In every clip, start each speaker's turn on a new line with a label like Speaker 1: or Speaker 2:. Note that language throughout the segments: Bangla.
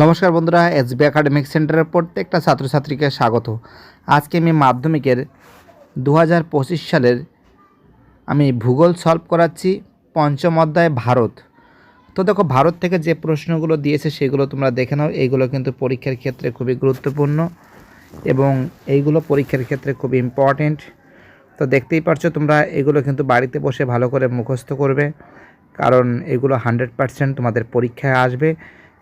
Speaker 1: নমস্কার বন্ধুরা এসবি একাডেমিক সেন্টারের প্রত্যেকটা ছাত্রছাত্রীকে স্বাগত। আজকে আমি মাধ্যমিকের দু হাজার পঁচিশ সালের আমি ভূগোল সলভ করাচ্ছি পঞ্চম অধ্যায় ভারত। তো দেখো, ভারত থেকে যে প্রশ্নগুলো দিয়েছে সেগুলো তোমরা দেখে নাও। এইগুলো কিন্তু পরীক্ষার ক্ষেত্রে খুবই গুরুত্বপূর্ণ এবং এইগুলো পরীক্ষার ক্ষেত্রে খুবই ইম্পর্টেন্ট তো দেখতেই পারছ তোমরা, এগুলো কিন্তু বাড়িতে বসে ভালো করে মুখস্থ করবে, কারণ এগুলো হান্ড্রেড পারসেন্ট তোমাদের পরীক্ষায় আসবে।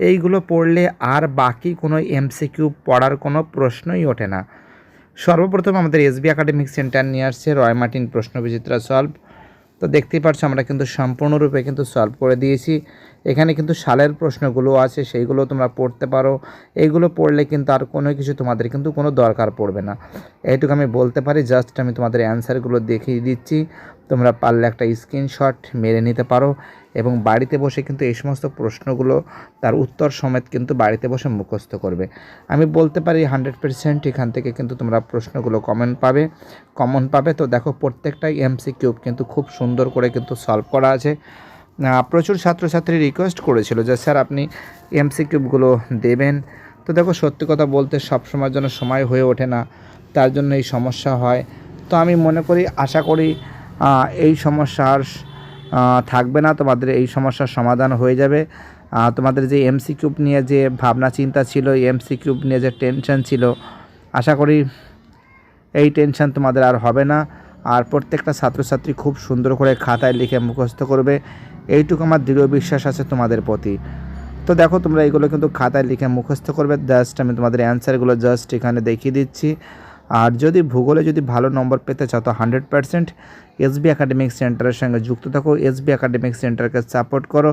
Speaker 1: এইগুলো পড়লে আর বাকি কোনো এমসিকিউ পড়ার কোনো প্রশ্নই ওঠে না। সর্বপ্রথম আমাদের এসবি একাডেমিক সেন্টার নিয়ে আসছে রয় মার্টিন প্রশ্ন বিচিত্রা সলভ। তো দেখতেই পাচ্ছ আমরা কিন্তু সম্পূর্ণরূপে কিন্তু সলভ করে দিয়েছি। এখানে কিন্তু সালের প্রশ্নগুলো আছে, সেইগুলো তোমরা পড়তে পারো। এইগুলো পড়লে কিন্তু আর কোনো কিছু তোমাদের কিন্তু কোনো দরকার পড়বে না। এইটুকু আমি বলতে পারি, জাস্ট আমি তোমাদের অ্যান্সারগুলো দেখিয়ে দিচ্ছি। তোমরা পারলে একটা স্ক্রিনশট মেরে নিতে পারো এবং বাড়িতে বসে কিন্তু এই সমস্ত প্রশ্নগুলো তার উত্তর সমেত কিন্তু বাড়িতে বসে মুখস্থ করবে। আমি বলতে পারি হান্ড্রেড পার্সেন্ট এখান থেকে কিন্তু তোমরা প্রশ্নগুলো কমন পাবে কমন পাবে। তো দেখো প্রত্যেকটাই এমসি কিউব কিন্তু খুব সুন্দর করে কিন্তু সলভ করা আছে। প্রচুর ছাত্রছাত্রী রিকোয়েস্ট করেছিল যে, স্যার, আপনি এমসি কিউবগুলো দেবেন? তো দেখো সত্যি কথা বলতে সব সময়ের জন্য সময় হয়ে ওঠে না, তার জন্য এই সমস্যা হয়। তো আমি মনে করি, আশা করি এই সমস্যা আর থাকবে না, তোমাদের এই সমস্যার সমাধান হয়ে যাবে। তোমাদের যে এমসি কিউব নিয়ে যে ভাবনা, চিন্তা ছিল এমসি কিউব নিয়ে যে টেনশন ছিল, আশা করি এই টেনশন তোমাদের আর হবে না। আর প্রত্যেকটা ছাত্রছাত্রী খুব সুন্দর করে খাতায় লিখে মুখস্থ করবে। এইটুকু আমার দৃঢ় বিশ্বাস আছে তোমাদের প্রতি। তো দেখো, তোমরা এগুলো কিন্তু খাতায় লিখে মুখস্থ করবে। জাস্ট আমি তোমাদের অ্যান্সারগুলো জাস্ট এখানে দেখিয়ে দিচ্ছি। আর যদি ভূগোলে যদি ভালো নম্বর পেতে চাও, তো হান্ড্রেড পার্সেন্ট এসবি একাডেমিক সেন্টারের সঙ্গে যুক্ত থাকো। এসবি একাডেমিক সেন্টারকে সাপোর্ট করো,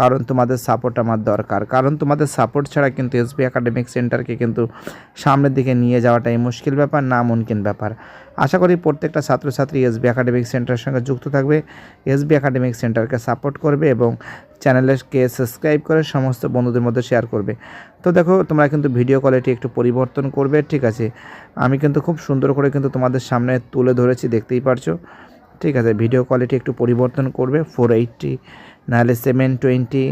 Speaker 1: কারণ তোমাদের সাপোর্ট আমার দরকার। কারণ তোমাদের সাপোর্ট ছাড়া কিন্তু এসবি একাডেমিক সেন্টারকে কিন্তু সামনের দিকে নিয়ে যাওয়াটাই মুশকিল ব্যাপার, না মুমকিন ব্যাপার। আশা করি প্রত্যেকটা ছাত্রছাত্রী এসবি একাডেমিক সেন্টারের সঙ্গে যুক্ত থাকবে। এসবি একাডেমিক সেন্টারকে সাপোর্ট করবে এবং চ্যানেলকে সাবস্ক্রাইব করে সমস্ত বন্ধুদের মধ্যে শেয়ার করবে। তো দেখো, তোমরা কিন্তু ভিডিও কোয়ালিটি একটু পরিবর্তন করবে, ঠিক আছে? আমি কিন্তু খুব সুন্দর করে কিন্তু তোমাদের সামনে তুলে ধরেছি, দেখতেই পারছ? ঠিক আছে ভিডিও কোয়ালিটি একটু পরিবর্তন করবে ফোর এইটটি নাহলে সেভেন টোয়েন্টি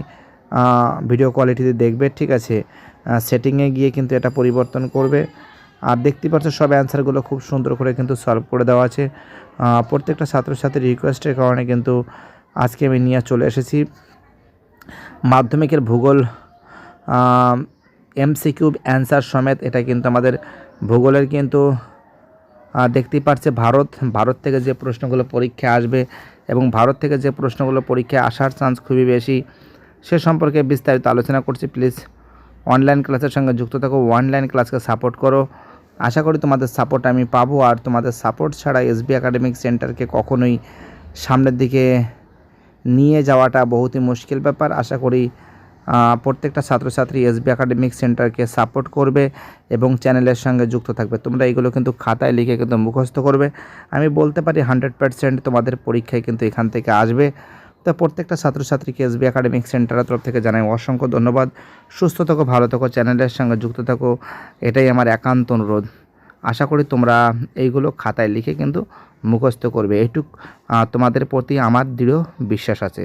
Speaker 1: ভিডিও কোয়ালিটিতে দেখবে, ঠিক আছে? সেটিংয়ে গিয়ে কিন্তু এটা পরিবর্তন করবে। আর দেখতেই পাচ্ছ সব অ্যান্সারগুলো খুব সুন্দর করে কিন্তু সলভ করে দেওয়া আছে। প্রত্যেকটা ছাত্রছাত্রীর রিকোয়েস্টের কারণে কিন্তু আজকে আমি নিয়ে চলে এসেছি। মাধ্যমিকের ভূগোল এমসিকিউ অ্যান্সার সমেত এটা কিন্তু আমাদের ভূগোলের কিন্তু দেখতেই পাচ্ছে ভারত। ভারত থেকে যে প্রশ্নগুলো পরীক্ষায় আসবে এবং ভারত থেকে যে প্রশ্নগুলো পরীক্ষায় আসার চান্স খুবই বেশি, সে সম্পর্কে বিস্তারিত আলোচনা করছি। প্লিজ অনলাইন ক্লাসের সঙ্গে যুক্ত থাকো অনলাইন ক্লাসকে সাপোর্ট করো। আশা করি তোমাদের সাপোর্ট আমি পাবো। আর তোমাদের সাপোর্ট ছাড়া এসবি একাডেমিক সেন্টারকে কখনোই সামনের দিকে নিয়ে যাওয়াটা বহুতই মুশকিল ব্যাপার। আশা করি প্রত্যেকটা ছাত্রছাত্রী এসবি একাডেমিক সেন্টারকে সাপোর্ট করবে এবং চ্যানেলের সঙ্গে যুক্ত থাকবে। তোমরা এগুলো কিন্তু খাতায় লিখে কিন্তু মুখস্থ করবে। আমি বলতে পারি, হান্ড্রেড পার্সেন্ট তোমাদের পরীক্ষায় কিন্তু এখান থেকে আসবে। তো প্রত্যেকটা ছাত্রছাত্রীকে এসবি একাডেমিক সেন্টারের তরফ থেকে জানাই অসংখ্য ধন্যবাদ। সুস্থ থাকো, ভালো থাকো, চ্যানেলের সঙ্গে যুক্ত থাকো। এটাই আমার একান্ত অনুরোধ। আশা করি তোমরা এইগুলো খাতায় লিখে কিন্তু মুখস্থ করবে। এইটুক তোমাদের প্রতি আমার দৃঢ় বিশ্বাস আছে।